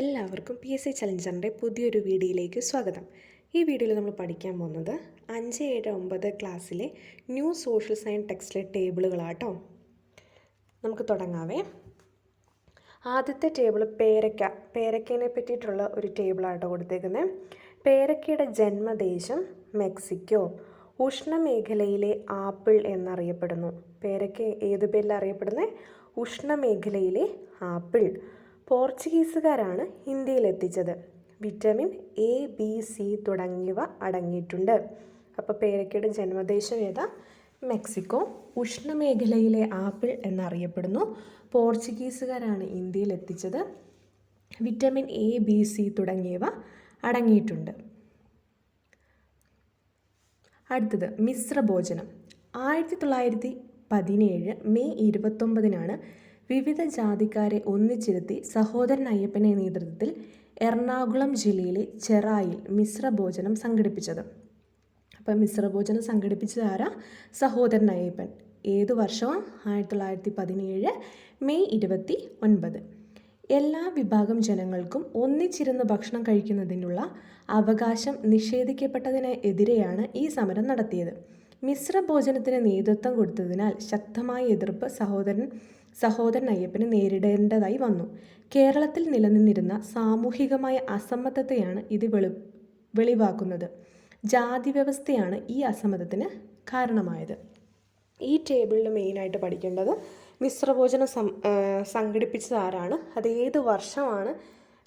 എല്ലാവർക്കും P S C ചലഞ്ചറിന്റെ പുതിയൊരു വീഡിയോയിലേക്ക് സ്വാഗതം. ഈ വീഡിയോയിൽ നമ്മൾ പഠിക്കാൻ പോകുന്നത് അഞ്ച് ഏഴ് ഒമ്പത് ക്ലാസ്സിലെ ന്യൂ സോഷ്യൽ സയൻസ് ടെക്സ്റ്റിലെ ടേബിളുകളാട്ടോ. നമുക്ക് തുടങ്ങാവേ. ആദ്യത്തെ ടേബിൾ പേരക്ക പേരക്കേനെ പറ്റിയിട്ടുള്ള ഒരു ടേബിളാട്ടോ കൊടുത്തേക്കുന്നത് പേരക്കയുടെ ജന്മദേശം മെക്സിക്കോ. ഉഷ്ണമേഖലയിലെ ആപ്പിൾ എന്നറിയപ്പെടുന്നു. പേരക്ക ഏത് പേരിൽ അറിയപ്പെടുന്നത് ഉഷ്ണമേഖലയിലെ ആപ്പിൾ. പോർച്ചുഗീസുകാരാണ് ഇന്ത്യയിലെത്തിച്ചത്. വിറ്റമിൻ എ ബി സി തുടങ്ങിയവ അടങ്ങിയിട്ടുണ്ട്. അപ്പോൾ പേരക്കയുടെ ജന്മദേശം ഏതാ? മെക്സിക്കോ. ഉഷ്ണമേഖലയിലെ ആപ്പിൾ എന്നറിയപ്പെടുന്നു. പോർച്ചുഗീസുകാരാണ് ഇന്ത്യയിലെത്തിച്ചത്. വിറ്റമിൻ എ ബി സി തുടങ്ങിയവ അടങ്ങിയിട്ടുണ്ട്. അടുത്തത് മിശ്രഭോജനം. ആയിരത്തി തൊള്ളായിരത്തി പതിനേഴ് മെയ് ഇരുപത്തൊമ്പതിനാണ് വിവിധ ജാതിക്കാരെ ഒന്നിച്ചിരുത്തി സഹോദരൻ അയ്യപ്പന്റെ നേതൃത്വത്തിൽ എറണാകുളം ജില്ലയിലെ ചെറായിൽ മിശ്രഭോജനം സംഘടിപ്പിച്ചത്. അപ്പം മിശ്രഭോജനം സംഘടിപ്പിച്ചത് ആരാ? സഹോദരൻ അയ്യപ്പൻ. ഏതു വർഷവും? ആയിരത്തി തൊള്ളായിരത്തി പതിനേഴ് മെയ് ഇരുപത്തി ഒൻപത് എല്ലാ വിഭാഗം ജനങ്ങൾക്കും ഒന്നിച്ചിരുന്ന് ഭക്ഷണം കഴിക്കുന്നതിനുള്ള അവകാശം നിഷേധിക്കപ്പെട്ടതിന് എതിരെയാണ് ഈ സമരം നടത്തിയത്. മിശ്രഭോജനത്തിന് നേതൃത്വം കൊടുത്തതിനാൽ ശക്തമായ എതിർപ്പ് സഹോദരൻ സഹോദരൻ അയ്യപ്പന് നേരിടേണ്ടതായി വന്നു. കേരളത്തിൽ നിലനിന്നിരുന്ന സാമൂഹികമായ അസമ്മതത്തെയാണ് ഇത് വെളി വെളിവാക്കുന്നത്. ജാതി വ്യവസ്ഥയാണ് ഈ അസമ്മതത്തിന് കാരണമായത്. ഈ ടേബിളിൽ മെയിനായിട്ട് പഠിക്കേണ്ടത് മിശ്രഭോജനം സം സംഘടിപ്പിച്ചത് ആരാണ്? അത് ഏത് വർഷമാണ്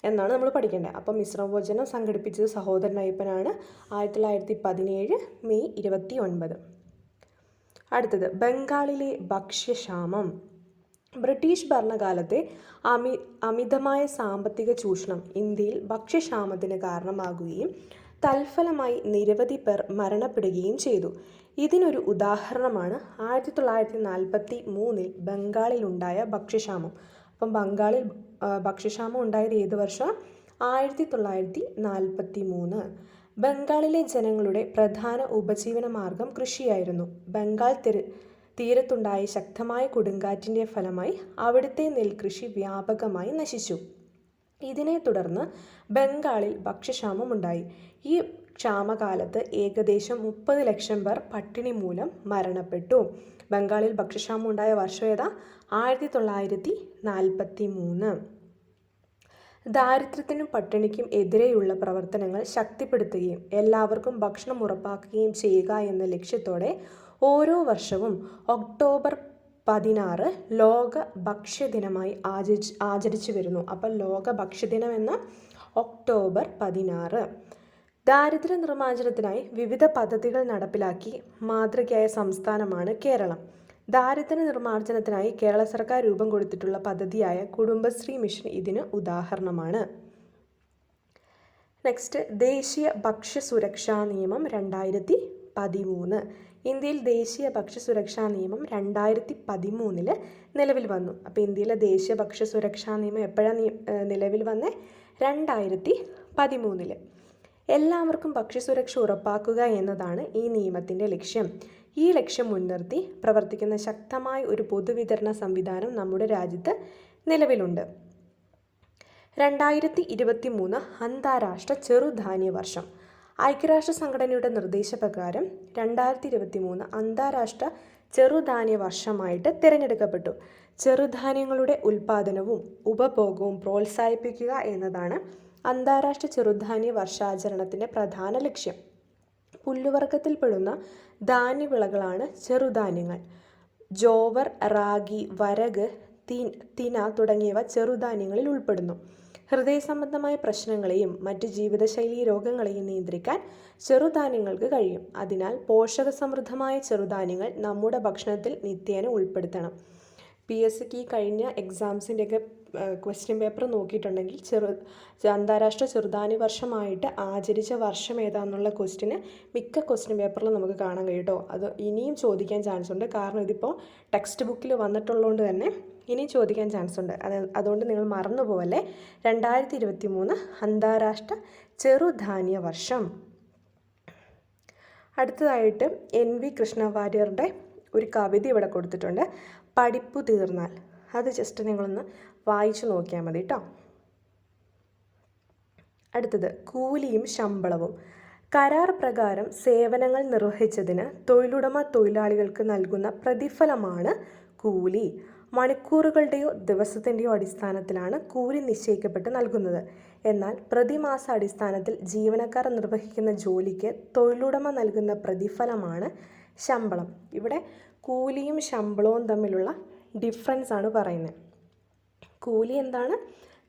എന്നാണ് നമ്മൾ പഠിക്കേണ്ടത്. അപ്പം മിശ്രഭോജനം സംഘടിപ്പിച്ചത് സഹോദരൻ അയ്യപ്പനാണ് ആയിരത്തി തൊള്ളായിരത്തി പതിനേഴ് മെയ് ഇരുപത്തി ഒൻപത് അടുത്തത് ബംഗാളിലെ ഭക്ഷ്യക്ഷാമം. ബ്രിട്ടീഷ് ഭരണകാലത്തെ അമി അമിതമായ സാമ്പത്തിക ചൂഷണം ഇന്ത്യയിൽ ഭക്ഷ്യക്ഷാമത്തിന് കാരണമാകുകയും തൽഫലമായി നിരവധി പേർ മരണപ്പെടുകയും ചെയ്തു. ഇതിനൊരു ഉദാഹരണമാണ് ആയിരത്തി തൊള്ളായിരത്തി നാൽപ്പത്തി മൂന്നിൽ ബംഗാളിലുണ്ടായ ഭക്ഷ്യക്ഷാമം. അപ്പം ബംഗാളിൽ ഭക്ഷ്യക്ഷാമം ഉണ്ടായത് ഏത് വർഷം? ആയിരത്തി തൊള്ളായിരത്തി നാൽപ്പത്തി മൂന്ന് ബംഗാളിലെ ജനങ്ങളുടെ പ്രധാന ഉപജീവന മാർഗം കൃഷിയായിരുന്നു. ബംഗാൾ തെരു തീരത്തുണ്ടായ ശക്തമായ കൊടുങ്കാറ്റിന്റെ ഫലമായി അവിടുത്തെ നെൽകൃഷി വ്യാപകമായി നശിച്ചു. ഇതിനെ തുടർന്ന് ബംഗാളിൽ ഭക്ഷ്യക്ഷാമമുണ്ടായി. ഈ ക്ഷാമകാലത്ത് ഏകദേശം മുപ്പത് ലക്ഷം പേർ പട്ടിണി മൂലം മരണപ്പെട്ടു. ബംഗാളിൽ ഭക്ഷ്യക്ഷാമം ഉണ്ടായ വർഷം ഏതാ? ആയിരത്തി തൊള്ളായിരത്തി നാൽപ്പത്തി മൂന്ന് ദാരിദ്ര്യത്തിനും പട്ടിണിക്കും എതിരെയുള്ള പ്രവർത്തനങ്ങൾ ശക്തിപ്പെടുത്തുകയും എല്ലാവർക്കും ഭക്ഷണം ഉറപ്പാക്കുകയും ചെയ്യുക എന്ന ലക്ഷ്യത്തോടെ ഓരോ വർഷവും ഒക്ടോബർ പതിനാറ് ലോക ഭക്ഷ്യദിനമായി ആചരിച്ച് ആചരിച്ചു വരുന്നു. അപ്പം ലോക ഭക്ഷ്യദിനം എന്ന ഒക്ടോബർ പതിനാറ്. ദാരിദ്ര്യ നിർമ്മാർജനത്തിനായി വിവിധ പദ്ധതികൾ നടപ്പിലാക്കി മാതൃകയായ സംസ്ഥാനമാണ് കേരളം. ദാരിദ്ര്യ നിർമ്മാർജനത്തിനായി കേരള സർക്കാർ രൂപം കൊടുത്തിട്ടുള്ള പദ്ധതിയായ കുടുംബശ്രീ മിഷൻ ഇതിന് ഉദാഹരണമാണ്. നെക്സ്റ്റ് ദേശീയ ഭക്ഷ്യ സുരക്ഷാ നിയമം രണ്ടായിരത്തി പതിമൂന്ന്. ഇന്ത്യയിൽ ദേശീയ ഭക്ഷ്യ സുരക്ഷാ നിയമം രണ്ടായിരത്തി പതിമൂന്നിൽ നിലവിൽ വന്നു. അപ്പോൾ ഇന്ത്യയിലെ ദേശീയ ഭക്ഷ്യ സുരക്ഷാ നിയമം എപ്പോഴാണ് നിലവിൽ വന്നേ? രണ്ടായിരത്തി പതിമൂന്നിൽ എല്ലാവർക്കും ഭക്ഷ്യസുരക്ഷ ഉറപ്പാക്കുക എന്നതാണ് ഈ നിയമത്തിന്റെ ലക്ഷ്യം. ഈ ലക്ഷ്യം മുൻനിർത്തി പ്രവർത്തിക്കുന്ന ശക്തമായ ഒരു പൊതുവിതരണ സംവിധാനം നമ്മുടെ രാജ്യത്ത് നിലവിലുണ്ട്. രണ്ടായിരത്തി ഇരുപത്തി മൂന്ന് അന്താരാഷ്ട്ര ചെറുധാന്യ വർഷം. ഐക്യരാഷ്ട്ര സംഘടനയുടെ നിർദ്ദേശപ്രകാരം രണ്ടായിരത്തി ഇരുപത്തി മൂന്ന് അന്താരാഷ്ട്ര ചെറുധാന്യ വർഷമായിട്ട് തിരഞ്ഞെടുക്കപ്പെട്ടു. ചെറുധാന്യങ്ങളുടെ ഉൽപ്പാദനവും ഉപഭോഗവും പ്രോത്സാഹിപ്പിക്കുക എന്നതാണ് അന്താരാഷ്ട്ര ചെറുധാന്യ വർഷാചരണത്തിന്റെ പ്രധാന ലക്ഷ്യം. പുല്ലുവർഗത്തിൽപ്പെടുന്ന ധാന്യവിളകളാണ് ചെറുധാന്യങ്ങൾ. ജോവർ റാഗി വരക് തിൻ തിന തുടങ്ങിയവ ചെറുധാന്യങ്ങളിൽ ഉൾപ്പെടുന്നു. ഹൃദയ സംബന്ധമായ പ്രശ്നങ്ങളെയും മറ്റ് ജീവിതശൈലി രോഗങ്ങളെയും നിയന്ത്രിക്കാൻ ചെറുധാന്യങ്ങൾക്ക് കഴിയും. അതിനാൽ പോഷക സമൃദ്ധമായ ചെറുധാന്യങ്ങൾ നമ്മുടെ ഭക്ഷണത്തിൽ നിത്യേന ഉൾപ്പെടുത്തണം. പി. എസ്. സിക്ക് കഴിഞ്ഞ എക്സാംസിന്റെയൊക്കെ ക്വസ്റ്റ്യൻ പേപ്പർ നോക്കിയിട്ടുണ്ടെങ്കിൽ ചെറു അന്താരാഷ്ട്ര ചെറുതാനി വർഷമായിട്ട് ആചരിച്ച വർഷം ഏതാണെന്നുള്ള ക്വസ്റ്റിന് മിക്ക ക്വസ്റ്റ്യൻ പേപ്പറിലും നമുക്ക് കാണാൻ കഴിയും കേട്ടോ. അത് ഇനിയും ചോദിക്കാൻ ചാൻസ് ഉണ്ട്. കാരണം ഇതിപ്പോൾ ടെക്സ്റ്റ് ബുക്കിൽ വന്നിട്ടുള്ളതുകൊണ്ട് തന്നെ ഇനിയും ചോദിക്കാൻ ചാൻസ് ഉണ്ട്. അത് അതുകൊണ്ട് നിങ്ങൾ മറന്നു പോവല്ലേ രണ്ടായിരത്തി ഇരുപത്തി മൂന്ന് അന്താരാഷ്ട്ര ചെറുധാന്യ വർഷം. അടുത്തതായിട്ട് എൻ വി കൃഷ്ണവാര്യറുടെ ഒരു കവിത ഇവിടെ കൊടുത്തിട്ടുണ്ട്. പഠിപ്പു തീർന്നാൽ. അത് ജസ്റ്റ് നിങ്ങളൊന്ന് വായിച്ചു നോക്കിയാൽ മതി കേട്ടോ അടുത്തത് കൂലിയും ശമ്പളവും. കരാർ പ്രകാരം സേവനങ്ങൾ നിർവഹിച്ചതിന് തൊഴിലുടമ തൊഴിലാളികൾക്ക് നൽകുന്ന പ്രതിഫലമാണ് കൂലി. മണിക്കൂറുകളുടെയോ ദിവസത്തിന്റെയോ അടിസ്ഥാനത്തിലാണ് കൂലി നിശ്ചയിക്കപ്പെട്ട് നൽകുന്നത്. എന്നാൽ പ്രതിമാസ അടിസ്ഥാനത്തിൽ ജീവനക്കാർ നിർവഹിക്കുന്ന ജോലിക്ക് തൊഴിലുടമ നൽകുന്ന പ്രതിഫലമാണ് ശമ്പളം. ഇവിടെ കൂലിയും ശമ്പളവും തമ്മിലുള്ള ഡിഫറൻസ് ആണ് പറയുന്നത്. കൂലി എന്താണ്?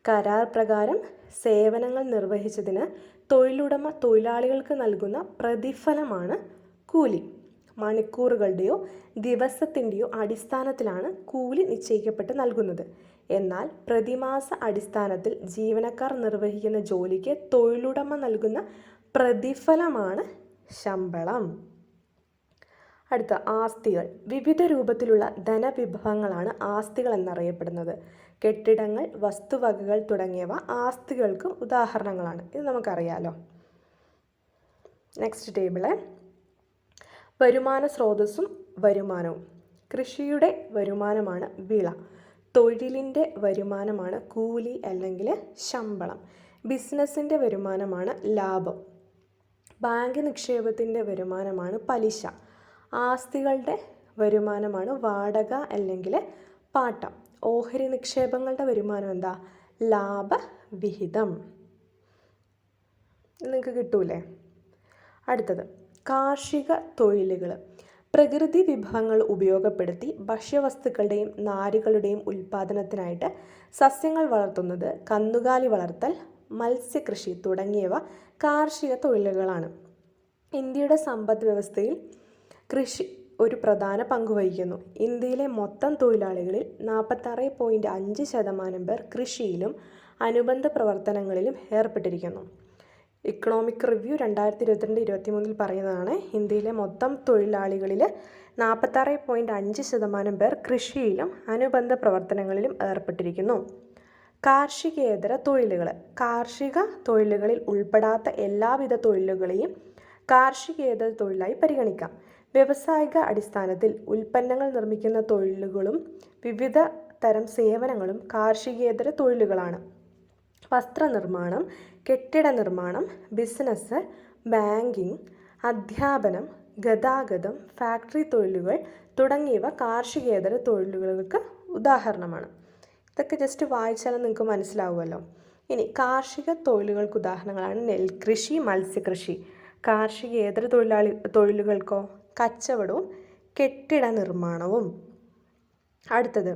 കരാർ പ്രകാരം സേവനങ്ങൾ നിർവഹിച്ചതിന് തൊഴിലുടമ തൊഴിലാളികൾക്ക് നൽകുന്ന പ്രതിഫലമാണ് കൂലി. മണിക്കൂറുകളുടെയോ ദിവസത്തിന്റെയോ അടിസ്ഥാനത്തിലാണ് കൂലി നിശ്ചയിക്കപ്പെട്ട് നൽകുന്നത്. എന്നാൽ പ്രതിമാസ അടിസ്ഥാനത്തിൽ ജീവനക്കാർ നിർവഹിക്കുന്ന ജോലിക്ക് തൊഴിലുടമ നൽകുന്ന പ്രതിഫലമാണ് ശമ്പളം. അടുത്ത ആസ്തികൾ. വിവിധ രൂപത്തിലുള്ള ധനവിഭവങ്ങളാണ് ആസ്തികൾ എന്നറിയപ്പെടുന്നത്. കെട്ടിടങ്ങൾ വസ്തുവകകൾ തുടങ്ങിയവ ആസ്തികൾക്ക് ഉദാഹരണങ്ങളാണ്. ഇത് നമുക്കറിയാലോ. നെക്സ്റ്റ് ടേബിൾ വരുമാന സ്രോതസ്സും വരുമാനവും. കൃഷിയുടെ വരുമാനമാണ് വിള. തൊഴിലിന്റെ വരുമാനമാണ് കൂലി അല്ലെങ്കിൽ ശമ്പളം. ബിസിനസ്സിന്റെ വരുമാനമാണ് ലാഭം. ബാങ്ക് നിക്ഷേപത്തിന്റെ വരുമാനമാണ് പലിശ. ആസ്തികളുടെ വരുമാനമാണ് വാടക അല്ലെങ്കിൽ പാട്ടം. ഓഹരി നിക്ഷേപങ്ങളുടെ വരുമാനം എന്താ? ലാഭവിഹിതം. നിങ്ങൾക്ക് കിട്ടൂലേ? അടുത്തത് കാർഷിക തൊഴിലുകൾ പ്രകൃതി വിഭവങ്ങൾ ഉപയോഗപ്പെടുത്തി ഭക്ഷ്യവസ്തുക്കളുടെയും നാരുകളുടെയും ഉൽപ്പാദനത്തിനായിട്ട് സസ്യങ്ങൾ വളർത്തുന്നത് കന്നുകാലി വളർത്തൽ മത്സ്യകൃഷി തുടങ്ങിയവ കാർഷിക തൊഴിലുകളാണ്. ഇന്ത്യയുടെ സമ്പദ് വ്യവസ്ഥയിൽ കൃഷി ഒരു പ്രധാന പങ്ക് വഹിക്കുന്നു. ഇന്ത്യയിലെ മൊത്തം തൊഴിലാളികളിൽ നാൽപ്പത്താറ് പോയിന്റ് അഞ്ച് ശതമാനം പേർ കൃഷിയിലും അനുബന്ധ പ്രവർത്തനങ്ങളിലും ഏർപ്പെട്ടിരിക്കുന്നു. ഇക്കണോമിക് റിവ്യൂ രണ്ടായിരത്തി ഇരുപത്തിരണ്ട് ഇരുപത്തി മൂന്നിൽ പറയുന്നതാണ് ഇന്ത്യയിലെ മൊത്തം തൊഴിലാളികളിൽ നാൽപ്പത്താറ് പോയിന്റ് അഞ്ച് ശതമാനം പേർ കൃഷിയിലും അനുബന്ധ പ്രവർത്തനങ്ങളിലും ഏർപ്പെട്ടിരിക്കുന്നു. കാർഷികേതര തൊഴിലുകൾ കാർഷിക തൊഴിലുകളിൽ ഉൾപ്പെടാത്ത എല്ലാവിധ തൊഴിലുകളെയും കാർഷികേതര തൊഴിലായി പരിഗണിക്കാം. വ്യവസായിക അടിസ്ഥാനത്തിൽ ഉൽപ്പന്നങ്ങൾ നിർമ്മിക്കുന്ന തൊഴിലുകളും വിവിധ തരം സേവനങ്ങളും കാർഷികേതര തൊഴിലുകളാണ്. വസ്ത്രനിർമ്മാണം കെട്ടിട നിർമ്മാണം ബിസിനസ് ബാങ്കിംഗ് അധ്യാപനം ഗതാഗതം ഫാക്ടറി തൊഴിലുകൾ തുടങ്ങിയവ കാർഷികേതര തൊഴിലുകൾക്ക് ഉദാഹരണമാണ്. ഇതൊക്കെ ജസ്റ്റ് വായിച്ചാലും നിങ്ങൾക്ക് മനസ്സിലാവുമല്ലോ. ഇനി കാർഷിക തൊഴിലുകൾക്ക് ഉദാഹരണങ്ങളാണ് നെൽകൃഷി മത്സ്യകൃഷി. കാർഷികേതര തൊഴിലാളി തൊഴിലുകൾക്കോ കച്ചവടവും കെട്ടിട നിർമ്മാണവും. അടുത്തത്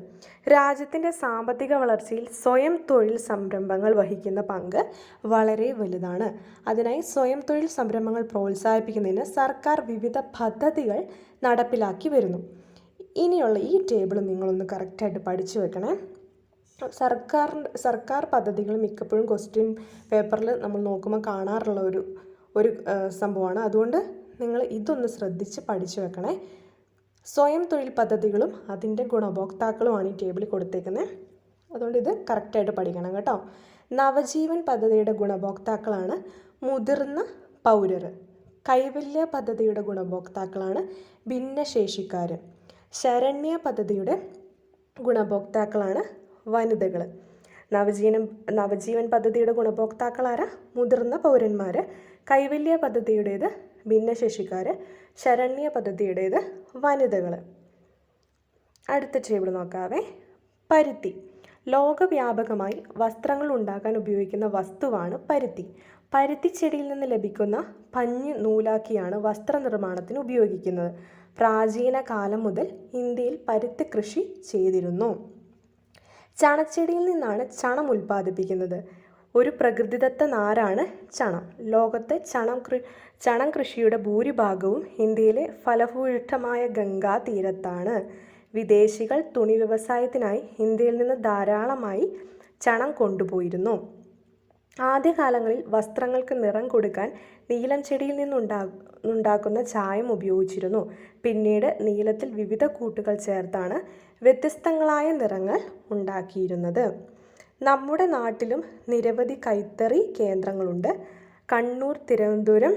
രാജ്യത്തിന്റെ സാമ്പത്തിക വളർച്ചയിൽ സ്വയം തൊഴിൽ സംരംഭങ്ങൾ വഹിക്കുന്ന പങ്ക് വളരെ വലുതാണ്. അതിനായി സ്വയം തൊഴിൽ സംരംഭങ്ങൾ പ്രോത്സാഹിപ്പിക്കുന്നതിന് സർക്കാർ വിവിധ പദ്ധതികൾ നടപ്പിലാക്കി വരുന്നു. ഇനിയുള്ള ഈ ടേബിൾ നിങ്ങളൊന്ന് കറക്റ്റായിട്ട് പഠിച്ചു വെക്കണേ. സർക്കാർ സർക്കാർ പദ്ധതികൾ മിക്കപ്പോഴും ക്വസ്റ്റ്യൻ പേപ്പറിൽ നമ്മൾ നോക്കുമ്പോൾ കാണാറുള്ള ഒരു ഒരു സംഭവമാണ്. അതുകൊണ്ട് നിങ്ങൾ ഇതൊന്ന് ശ്രദ്ധിച്ച് പഠിച്ചു വെക്കണേ. സ്വയം തൊഴിൽ പദ്ധതികളും അതിന്റെ ഗുണഭോക്താക്കളുമാണ് ഈ ടേബിളിൽ കൊടുത്തേക്കുന്നത് അതുകൊണ്ട് ഇത് കറക്റ്റായിട്ട് പഠിക്കണം കേട്ടോ. നവജീവൻ പദ്ധതിയുടെ ഗുണഭോക്താക്കളാണ് മുതിർന്ന പൗരർ. കൈവല്യ പദ്ധതിയുടെ ഗുണഭോക്താക്കളാണ് ഭിന്നശേഷിക്കാർ ശരണ്യ പദ്ധതിയുടെ ഗുണഭോക്താക്കളാണ് വനിതകൾ നവജീവൻ നവജീവൻ പദ്ധതിയുടെ ഗുണഭോക്താക്കളാരാ? മുതിർന്ന പൗരന്മാർ കൈവല്യ പദ്ധതിയുടേത് ഭിന്നശേഷിക്കാർ ശരണ്യ പദ്ധതിയുടേത് വനിതകൾ അടുത്ത ടേബിൾ നോക്കാവേ. പരുത്തി. ലോകവ്യാപകമായി വസ്ത്രങ്ങൾ ഉണ്ടാക്കാൻ ഉപയോഗിക്കുന്ന വസ്തുവാണ് പരുത്തി. പരുത്തി ചെടിയിൽ നിന്ന് ലഭിക്കുന്ന പഞ്ഞ് നൂലാക്കിയാണ് വസ്ത്രനിർമ്മാണത്തിന് ഉപയോഗിക്കുന്നത്. പ്രാചീന കാലം മുതൽ ഇന്ത്യയിൽ പരുത്തി കൃഷി ചെയ്തിരുന്നു. ചണച്ചെടിയിൽ നിന്നാണ് ചണം ഉൽപ്പാദിപ്പിക്കുന്നത്. ഒരു പ്രകൃതിദത്ത നാരാണ് ചണം. ലോകത്തെ ചണം കൃ ചണം കൃഷിയുടെ ഭൂരിഭാഗവും ഇന്ത്യയിലെ ഫലഭൂയിഷ്ഠമായ ഗംഗാ തീരത്താണ്. വിദേശികൾ തുണി വ്യവസായത്തിനായി ഇന്ത്യയിൽ നിന്ന് ധാരാളമായി ചണം കൊണ്ടുപോയിരുന്നു. ആദ്യകാലങ്ങളിൽ വസ്ത്രങ്ങൾക്ക് നിറം കൊടുക്കാൻ നീലം ചെടിയിൽ നിന്നുണ്ടാ ഉണ്ടാക്കുന്ന ചായം ഉപയോഗിച്ചിരുന്നു. പിന്നീട് നീലത്തിൽ വിവിധ കൂട്ടുകൾ ചേർത്താണ് വ്യത്യസ്തങ്ങളായ നിറങ്ങൾ ഉണ്ടാക്കിയിരുന്നത്. നമ്മുടെ നാട്ടിലും നിരവധി കൈത്തറി കേന്ദ്രങ്ങളുണ്ട്. കണ്ണൂർ തിരുവനന്തപുരം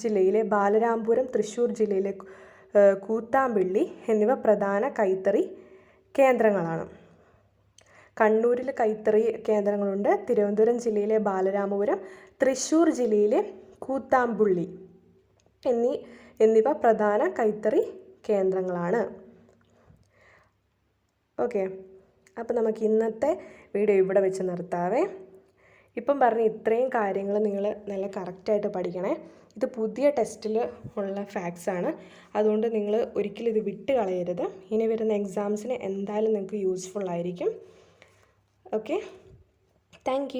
ജില്ലയിലെ ബാലരാമപുരം തൃശ്ശൂർ ജില്ലയിലെ കൂത്താമ്പിള്ളി എന്നിവ പ്രധാന കൈത്തറി കേന്ദ്രങ്ങളാണ്. കണ്ണൂരിൽ കൈത്തറി കേന്ദ്രങ്ങളുണ്ട്. തിരുവനന്തപുരം ജില്ലയിലെ ബാലരാമപുരം തൃശ്ശൂർ ജില്ലയിലെ കൂത്താമ്പുള്ളി എന്നീ എന്നിവ പ്രധാന കൈത്തറി കേന്ദ്രങ്ങളാണ്. ഓക്കെ. അപ്പോൾ നമുക്ക് ഇന്നത്തെ വീഡിയോ ഇവിടെ വെച്ച് നിർത്താവേ. ഇപ്പം പറഞ്ഞ ഇത്രയും കാര്യങ്ങൾ നിങ്ങൾ നല്ല കറക്റ്റായിട്ട് പഠിക്കണേ. ഇത് പുതിയ ടെസ്റ്റിൽ ഉള്ള ഫാക്ട്സ് ആണ്. അതുകൊണ്ട് നിങ്ങൾ ഒരിക്കലും ഇത് വിട്ട് കളയരുത്. ഇനി വരുന്ന എക്സാംസിന് എന്തായാലും നിങ്ങൾക്ക് യൂസ്ഫുൾ ആയിരിക്കും. Okay thank